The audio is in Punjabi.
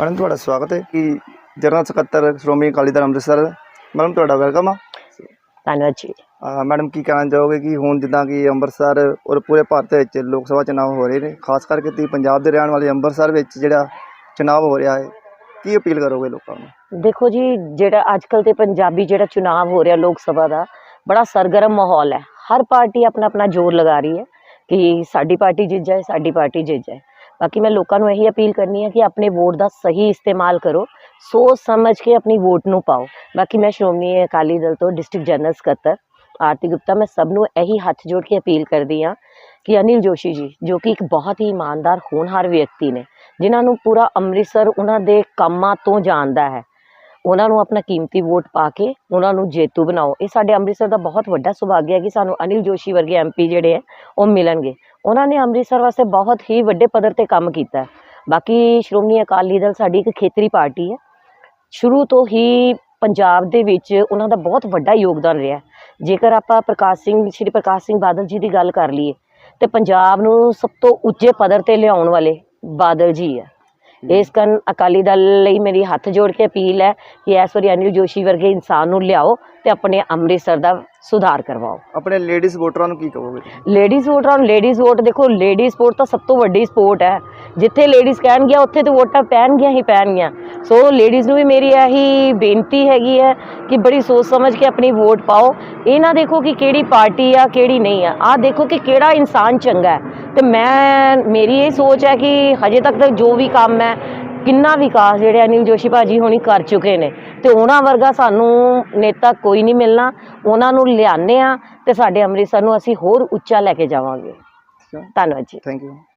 ਮੈਡਮ ਤੁਹਾਡਾ ਸਵਾਗਤ ਹੈ। ਕਿ ਜਨਰਲ ਸਕੱਤਰ ਸ਼੍ਰੋਮਣੀ ਅਕਾਲੀ ਦਲ ਅੰਮ੍ਰਿਤਸਰ ਮੈਡਮ ਤੁਹਾਡਾ ਵੈਲਕਮ ਆ। ਧੰਨਵਾਦ ਜੀ। ਅਹ ਮੈਡਮ ਕੀ ਕਹਿਣਾ ਚਾਹੋਗੇ ਕਿ ਹੁਣ ਜਿੱਦਾਂ ਕਿ ਅੰਮ੍ਰਿਤਸਰ ਔਰ ਪੂਰੇ ਭਾਰਤ ਵਿੱਚ ਲੋਕ ਸਭਾ ਚੁਣਾਵ ਹੋ ਰਹੇ ਨੇ ਖਾਸ ਕਰਕੇ ਤੁਸੀਂ ਪੰਜਾਬ ਦੇ ਰਹਿਣ ਵਾਲੇ ਅੰਮ੍ਰਿਤਸਰ ਵਿੱਚ ਜਿਹੜਾ ਚੁਣਾਵ ਹੋ ਰਿਹਾ ਹੈ ਕੀ ਅਪੀਲ ਕਰੋਗੇ ਲੋਕਾਂ ਨੂੰ? ਦੇਖੋ ਜੀ ਜਿਹੜਾ ਅੱਜ ਕੱਲ ਤੇ ਪੰਜਾਬੀ ਜਿਹੜਾ ਚੁਣਾਵ ਹੋ ਰਿਹਾ ਲੋਕ ਸਭਾ ਦਾ ਬੜਾ ਸਰਗਰਮ ਮਾਹੌਲ ਹੈ। ਹਰ ਪਾਰਟੀ ਆਪਣਾ ਆਪਣਾ ਜ਼ੋਰ ਲਗਾ ਰਹੀ ਹੈ ਕਿ ਸਾਡੀ ਪਾਰਟੀ ਜਿੱਤ ਜਾਏ ਸਾਡੀ ਪਾਰਟੀ ਜਿੱਤ ਜਾਏ। ਬਾਕੀ ਮੈਂ ਲੋਕਾਂ ਨੂੰ ਇਹੀ ਅਪੀਲ ਕਰਨੀ ਹੈ ਕਿ ਆਪਣੇ ਵੋਟ ਦਾ ਸਹੀ ਇਸਤੇਮਾਲ ਕਰੋ, ਸੋਚ ਸਮਝ ਕੇ ਆਪਣੀ ਵੋਟ ਨੂੰ ਪਾਓ। ਬਾਕੀ ਮੈਂ ਸ਼੍ਰੋਮਣੀ ਅਕਾਲੀ ਦਲ ਤੋਂ ਡਿਸਟ੍ਰਿਕਟ ਜਨਰਲ ਸਕੱਤਰ ਆਰਤੀ ਗੁਪਤਾ, ਮੈਂ ਸਭ ਨੂੰ ਇਹੀ ਹੱਥ ਜੋੜ ਕੇ ਅਪੀਲ ਕਰਦੀ ਹਾਂ ਕਿ ਅਨਿਲ ਜੋਸ਼ੀ ਜੀ, ਜੋ ਕਿ ਇੱਕ ਬਹੁਤ ਹੀ ਇਮਾਨਦਾਰ ਹੋਣਹਾਰ ਵਿਅਕਤੀ ਨੇ, ਜਿਨ੍ਹਾਂ ਨੂੰ ਪੂਰਾ ਅੰਮ੍ਰਿਤਸਰ ਉਹਨਾਂ ਦੇ ਕੰਮਾਂ ਤੋਂ ਜਾਣਦਾ ਹੈ। ਉਹਨਾਂ ਨੂੰ ਆਪਣਾ ਕੀਮਤੀ ਵੋਟ ਪਾ ਕੇ ਉਹਨਾਂ ਨੂੰ ਜੇਤੂ ਬਣਾਓ। ਇਹ ਸਾਡੇ ਅੰਮ੍ਰਿਤਸਰ ਦਾ ਬਹੁਤ ਵੱਡਾ ਸੁਭਾਗਿਆ ਹੈ ਕਿ ਸਾਨੂੰ ਅਨਿਲ ਜੋਸ਼ੀ ਵਰਗੇ ਐਮਪੀ ਜਿਹੜੇ ਹੈ, ਉਹ ਮਿਲਣਗੇ। ਉਹਨਾਂ ਨੇ ਅੰਮ੍ਰਿਤਸਰ ਵਾਸਤੇ ਬਹੁਤ ਹੀ ਵੱਡੇ ਪੱਧਰ ਤੇ ਕੰਮ ਕੀਤਾ ਬਾਕੀ ਸ਼੍ਰੋਮਣੀ ਅਕਾਲੀ ਦਲ ਸਾਡੀ ਇੱਕ ਖੇਤਰੀ ਪਾਰਟੀ ਹੈ। ਸ਼ੁਰੂ ਤੋਂ ਹੀ ਪੰਜਾਬ ਦੇ ਵਿੱਚ ਉਹਨਾਂ ਦਾ ਬਹੁਤ ਵੱਡਾ ਯੋਗਦਾਨ ਰਿਹਾ ਜੇਕਰ ਆਪਾਂ ਪ੍ਰਕਾਸ਼ ਸਿੰਘ, ਸ਼੍ਰੀ ਪ੍ਰਕਾਸ਼ ਸਿੰਘ ਬਾਦਲ ਜੀ ਦੀ ਗੱਲ ਕਰ ਲਈਏ, ਤੇ ਪੰਜਾਬ ਨੂੰ ਸਭ ਤੋਂ ਉੱਚੇ ਪੱਧਰ ਤੇ ਲਿਆਉਣ ਵਾਲੇ ਬਾਦਲ ਜੀ ਹੈ। ਇਸ ਕਾਰਨ ਅਕਾਲੀ ਦਲ ਲਈ ਮੇਰੀ ਹੱਥ ਜੋੜ ਕੇ ਅਪੀਲ ਹੈ ਕਿ ਇਸ ਵਾਰੀ ਅਨਿਲ ਜੋਸ਼ੀ ਵਰਗੇ ਇਨਸਾਨ ਨੂੰ ਲਿਆਓ ਤੇ ਆਪਣੇ ਅੰਮ੍ਰਿਤਸਰ ਦਾ ਸੁਧਾਰ ਕਰਵਾਓ। ਆਪਣੇ ਲੇਡੀਜ਼ ਵੋਟਰਾਂ ਨੂੰ ਕੀ ਕਹੋਗੇ? ਲੇਡੀਜ਼ ਵੋਟਰਾਂ ਨੂੰ ਲੇਡੀਜ਼ ਵੋਟ ਦੇਖੋ ਲੇਡੀਜ਼ ਸਪੋਰਟ ਤਾਂ ਸਭ ਤੋਂ ਵੱਡੀ ਸਪੋਰਟ ਹੈ। ਜਿੱਥੇ ਲੇਡੀਜ਼ ਕਹਿਣਗੀਆਂ ਉੱਥੇ ਤੇ ਵੋਟਾਂ ਪੈਣਗੀਆਂ ਹੀ ਪੈਣਗੀਆਂ। ਸੋ ਲੇਡੀਜ਼ ਨੂੰ ਵੀ ਮੇਰੀ ਇਹੀ ਬੇਨਤੀ ਹੈਗੀ ਹੈ ਕਿ ਬੜੀ ਸੋਚ ਸਮਝ ਕੇ ਆਪਣੀ ਵੋਟ ਪਾਓ। ਇਹ ਨਾ ਦੇਖੋ ਕਿ ਕਿਹੜੀ ਪਾਰਟੀ ਆ ਕਿਹੜੀ ਨਹੀਂ ਆ। ਆਹ ਦੇਖੋ ਕਿ ਕਿਹੜਾ ਇਨਸਾਨ ਚੰਗਾ ਹੈ। ਤੇ ਮੈਂ ਮੇਰੀ ਇਹ ਸੋਚ ਹੈ ਕਿ ਹਜੇ ਤੱਕ ਤਾਂ ਜੋ ਵੀ ਕੰਮ ਹੈ ਕਿੰਨਾ ਵਿਕਾਸ ਜਿਹੜੇ ਅਨਿਲ ਜੋਸ਼ੀ ਭਾਜੀ ਹੋਣੀ ਕਰ ਚੁੱਕੇ ਨੇ ਤੇ ਉਹਨਾਂ ਵਰਗਾ ਸਾਨੂੰ ਨੇਤਾ ਕੋਈ ਨਹੀਂ ਮਿਲਣਾ ਉਹਨਾਂ ਨੂੰ ਲਿਆਨੇ ਆ ਤੇ ਸਾਡੇ ਅੰਮ੍ਰਿਤਸਰ ਨੂੰ ਅਸੀਂ ਹੋਰ ਉੱਚਾ ਲੈ ਕੇ ਜਾਵਾਂਗੇ। ਧੰਨਵਾਦ ਜੀ। Thank you